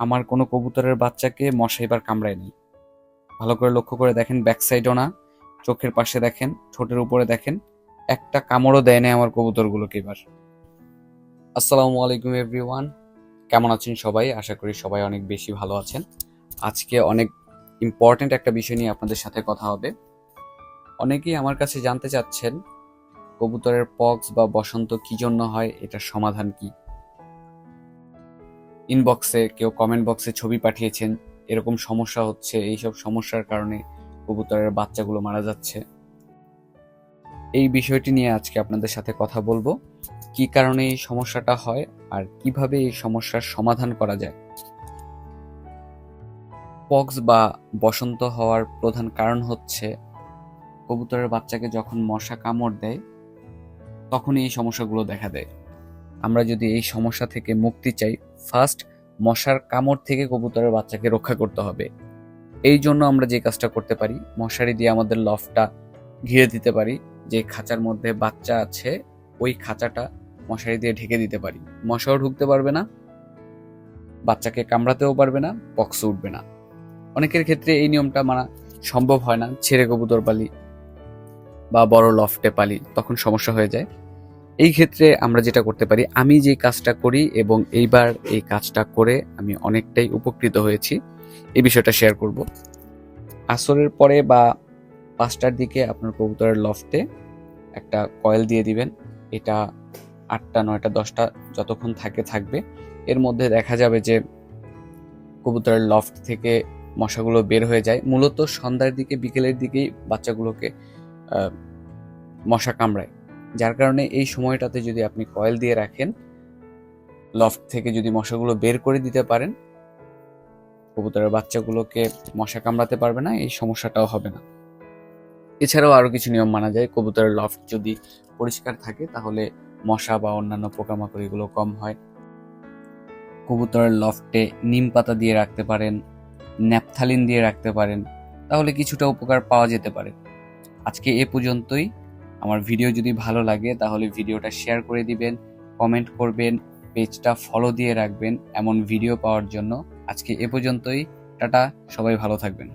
আমার কোনো কবুতরের বাচ্চাকে মশা এবার কামড়ায়নি। ভালো করে লক্ষ্য করে দেখেন ব্যাক সাইডও না, চোখের পাশে দেখেন, ঠোঁটের উপরে দেখেন, একটা কামড়ও দেয় না আমার কবুতরগুলোকে এবার। আসসালামু আলাইকুম এভরিওয়ান কেমন আছেন সবাই? আশা করি সবাই অনেক বেশি ভালো আছেন। আজকে অনেক ইম্পর্ট্যান্ট একটা বিষয় নিয়ে আপনাদের সাথে কথা হবে। অনেকেই আমার কাছে জানতে চাচ্ছেন, কবুতরের পক্স বা বসন্ত কি জন্য হয়, এটার সমাধান কি? ইনবক্সে কেউ কমেন্ট বক্সে ছবি পাঠিয়েছেন, এরকম সমস্যা হচ্ছে, এইসব সমস্যার কারণে কবুতরের বাচ্চাগুলো মারা যাচ্ছে। এই বিষয়টি নিয়ে আজকে আপনাদের সাথে কথা বলব, কি কারণে এই সমস্যাটা হয় আর কীভাবে এই সমস্যার সমাধান করা যায়। পক্স বা বসন্ত হওয়ার প্রধান কারণ হচ্ছে, কবুতরের বাচ্চাকে যখন মশা কামড় দেয়, তখনই এই সমস্যাগুলো দেখা দেয়। আমরা যদি এই সমস্যা থেকে মুক্তি চাই ফার্স্ট মশার কামড় থেকে কবুতরের বাচ্চাকে রক্ষা করতে হবে। এই জন্য আমরা যে কাজটা করতে পারি, মশারি দিয়ে আমাদের লফটা ঘিরে দিতে পারি, যে খাঁচার মধ্যে বাচ্চা আছে, ওই খাঁচাটা মশারি দিয়ে ঢেকে দিতে পারি। মশাও ঢুকতে পারবে না, বাচ্চাকে কামড়াতেও পারবে না পক্স উঠবে না। অনেকের ক্ষেত্রে এই নিয়মটা মানা সম্ভব হয় না, ছেড়ে কবুতর পালি বা বড় লফটে পালি, তখন সমস্যা হয়ে যায়। এই ক্ষেত্রে আমরা যেটা করতে পারি, আমি যে কাজটা করি এবং এইবার এই কাজটা করে আমি অনেকটাই উপকৃত হয়েছি, এই বিষয়টা শেয়ার করব। আসরের পরে বা পাঁচটার দিকে আপনার কবুতরের লফটে একটা কয়েল দিয়ে দিবেন। এটা আটটা, নয়টা, দশটা যতক্ষণ থাকে, থাকবে। এর মধ্যে দেখা যাবে যে কবুতরের লফট থেকে মশাগুলো বের হয়ে যায়। মূলত সন্ধ্যার দিকে, বিকেলের দিকেই বাচ্চাগুলোকে মশা কামড়ায়। যার কারণে এই সময়টাতে যদি আপনি কয়েল দিয়ে রাখেন লফট থেকে যদি মশাগুলো বের করে দিতে পারেন, কবুতরের বাচ্চাগুলোকে মশা কামড়াতে পারবে না, এই সমস্যাটাও হবে না। এছাড়াও আরও কিছু নিয়ম মানা যায়। কবুতরের লফট যদি পরিষ্কার থাকে, তাহলে মশা বা অন্যান্য পোকামাকড় এগুলো কম হয়। কবুতরের লফটে নিম পাতা দিয়ে রাখতে পারেন, ন্যাপথালিন দিয়ে রাখতে পারেন, তাহলে কিছুটা উপকার পাওয়া যেতে পারে। আজকে এ পর্যন্তই। আমার ভিডিও যদি ভালো লাগে, তাহলে ভিডিওটা শেয়ার করে দিবেন কমেন্ট করবেন পেজটা ফলো দিয়ে রাখবেন এমন ভিডিও পাওয়ার জন্য। আজকে এ পর্যন্তই, টাটা, সবাই ভালো থাকবেন।